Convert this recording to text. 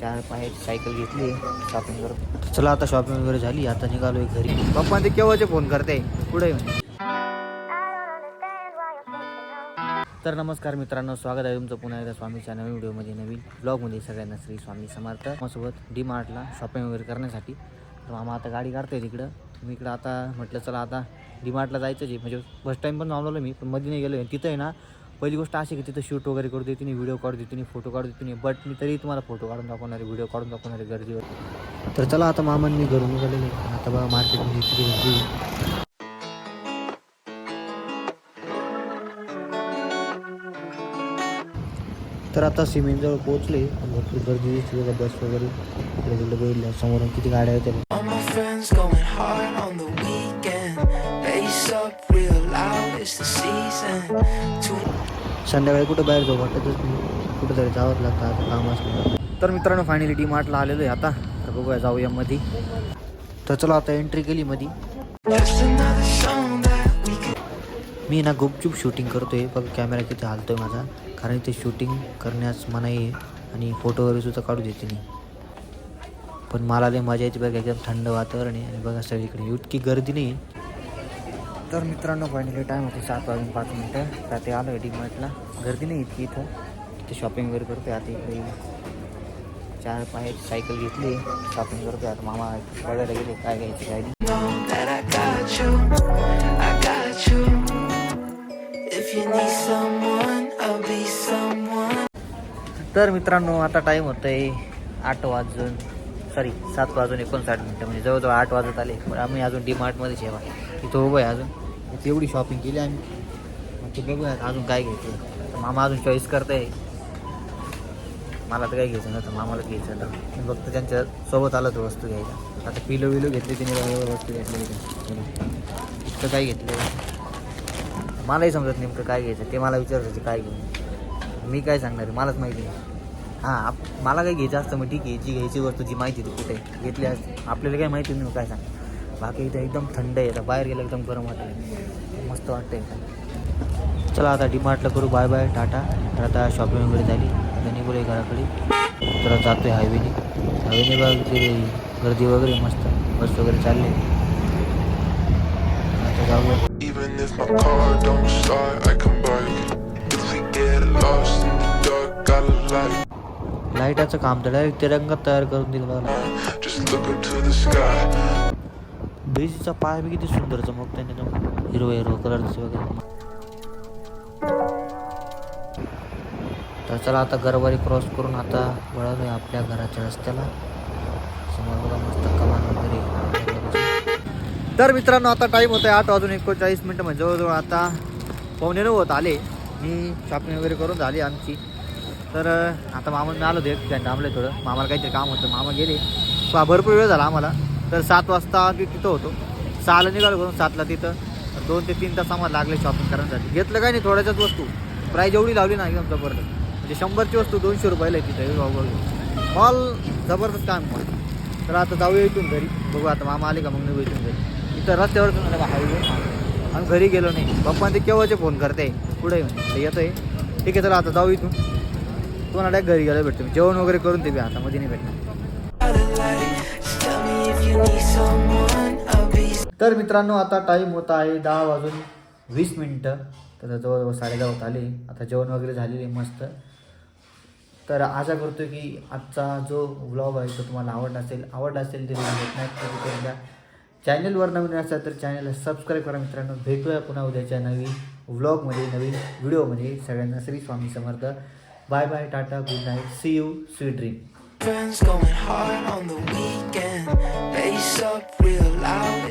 चार पायाची सायकल घेतली शॉपिंग करत चला आता शॉपिंग वगैरे झाली आता निघालोय घरी. पप्पा ते केव्हाचे फोन करते? पुढे तर नमस्कार मित्रांनो स्वागत आहे तुमचं पुन्हा एकदा स्वामीच्या नवीन व्हिडिओमध्ये नवीन ब्लॉगमध्ये सगळ्यांना श्री स्वामी समर्थ. माझ्यासोबत डी मार्टला शॉपिंग वगैरे करण्यासाठी. तर मामा आता गाडी काढतोय तिकडं. मी इकडं आता म्हटलं चला आता डी मार्टला जायचंच आहे. म्हणजे फर्स्ट टाईम पण जाऊन मी पण मध्ये नाही गेलो तिथं आहे ना पहिली गोष्ट अशी की तिथं शूट वगैरे करू देते नाही व्हिडिओ काढू देते नाही फोटो काढू देते नाही बट मी तरी तुम्हाला फोटो काढून दाखवणार व्हिडिओ काढून दाखवणार गर्दीवर. तर चला आता मामान मी घरून निघालेले आता बघा मार्केटमध्ये किती गर्दी तर आता सिमेंटजवळ पोहोचले. भरपूर गर्दी दिसते बघा बस वगैरे. तिकडे बघितलं समोरून किती गाड्या आहेत संध्याकाळी कुठं बाहेर जाऊ वाटतच नाही. कुठं तरी जावंच लागतं आता काम असलं तर. मित्रांनो फायनली डी मार्टला आलेलो आहे आता. तर बघूया जाऊया मध्ये तर चला आता एंट्री केली मध्ये मी ना गुपचूप शूटिंग करतोय. बघ कॅमेरा किती हालतोय माझा. कारण इथे शूटिंग करण्यास मनाई आहे. आणि फोटो वगैरे सुद्धा काढू देते नाही. पण मला लय मजा येते बघा एकदम थंड वातावरण आहे. आणि बघा सगळीकडे. इतकी गर्दी नाही. तर मित्रांनो फायनली टाईम होतो सात वाजून पाच मिनटं. तर ते आलो आहे डी मार्टला गर्दी नाही इतकी इथं. ते शॉपिंग वगैरे करतोय. आता इकडे चार पाय सायकल घेतली. शॉपिंग करतोय. आता मामा बघायला गेले काय घ्यायची काय नाही. तर मित्रांनो आता टाईम होतोय आहे आठ वाजून. सॉरी सात वाजून एकोणसाठ मिनटं म्हणजे जवळजवळ आठ वाजत आले. पण आम्ही अजून डी मार्टमध्येच आहे तिथं उभं आहे अजून. तेवढी एवढी शॉपिंग केली आम्ही. मग ते बघूया अजून काय घ्यायचं. तर मामा अजून चॉईस करताय. मला तर काय घ्यायचं नव्हतं मामाला घ्यायचं तर मी फक्त त्यांच्यासोबत आलं तर वस्तू घ्यायला. आता पिलो विलो घेतली तिने वस्तू घेतली इतकं काय घेतलं? मलाही समजत नेमकं काय घ्यायचं ते मला विचारत होते काय घेऊन मी काय सांगणार मलाच माहिती नाही. हां आप मला काय घ्यायचं असतं मग ठीक आहे जी घ्यायची वस्तू जी माहिती ती कुठे घेतली असते. आपल्याला काय माहिती नाही मग काय सांग? बाकी इथं एकदम थंड आहे आता बाहेर गेलं एकदम गरम वाटतं मस्त वाटतं वाटतंय. चला आता डिमार्टला करू बाय बाय टाटा. तर आता शॉपिंग वगैरे झाली आता निघूया घराकडे. तर जातोय हायवेने हायवेने बघ ते गर्दी वगैरे मस्त बस वगैरे चालले. आता जाऊया. Even if my car don't start, I. If we get lost in the dark, got a light. लाईटाचं काम तर डायरेक्ट ते रंगात तयार करून दिलं sky. बेसीचा पाय बी किती सुंदर चमकतोय ना एकदम हिरवं हिरवं कलरचं वगैरे तर चला आता गरवारी क्रॉस करून आता वळालोय आपल्या घराच्या रस्त्याला. समोर बघा मस्त कमान वगैरे. तर मित्रांनो आता टाईम होता आठ वाजून एकोणचाळीस मिनटं म्हणजे जवळजवळ आता पावणे नऊ होत आले. मी शॉपिंग वगैरे करून झाली आमची. तर आता मामा मी आलो एक ठिकाणी थांबले थोडं. मामाला काहीतरी काम होतं. मामा गेले. भरपूर वेळ झाला आम्हाला. तर सात वाजता ती तिथं होतो. सहाला निघालो करून सातला तिथं. दोन ते तीन तास आम्हाला लागले शॉपिंग करण्यासाठी. घेतलं काय नाही थोड्याच्याच वस्तू. प्राईज एवढी लावली ना एकदम जबरदस्त. म्हणजे शंभरची वस्तू दोनशे रुपयाला आहे तिथं. मॉल जबरदस्त काम मॉल तर आता जाऊया इथून घरी. बघू आता मामा आले का मग निघू इथून घरी. इथं रस्त्यावर हायवे. आम्ही घरी गेलो नाही. पप्पा ते केव्हाचे फोन करते पुढे म्हणे. आहे ठीक आहे चला आता जाऊ इथून. तुम्हाला डायरेक्ट घरी गेलं भेटतो. जेवण वगैरे करून ते आता हातामध्ये नाही भेटणार. तर मित्रांनो आता टाईम होता आहे दहा वाजून वीस मिनटं. तर जवळजवळ साडेदहा होत आले. आता जेवण वगैरे झालेले मस्त. तर आशा करतो की आजचा जो व्लॉग आहे तो तुम्हाला आवडला असेल आवडला असेल तर नाही करून द्या चॅनलवर नवीन असाल तर चॅनलला सबस्क्राईब करा मित्रांनो. भेटूया पुन्हा उद्याच्या नवीन व्लॉगमध्ये नवीन व्हिडिओमध्ये सगळ्यांना श्री स्वामी समर्थ. Bye bye, Tata, good night. See you, sweet dream. Friends going hard on the weekend. Up real loud.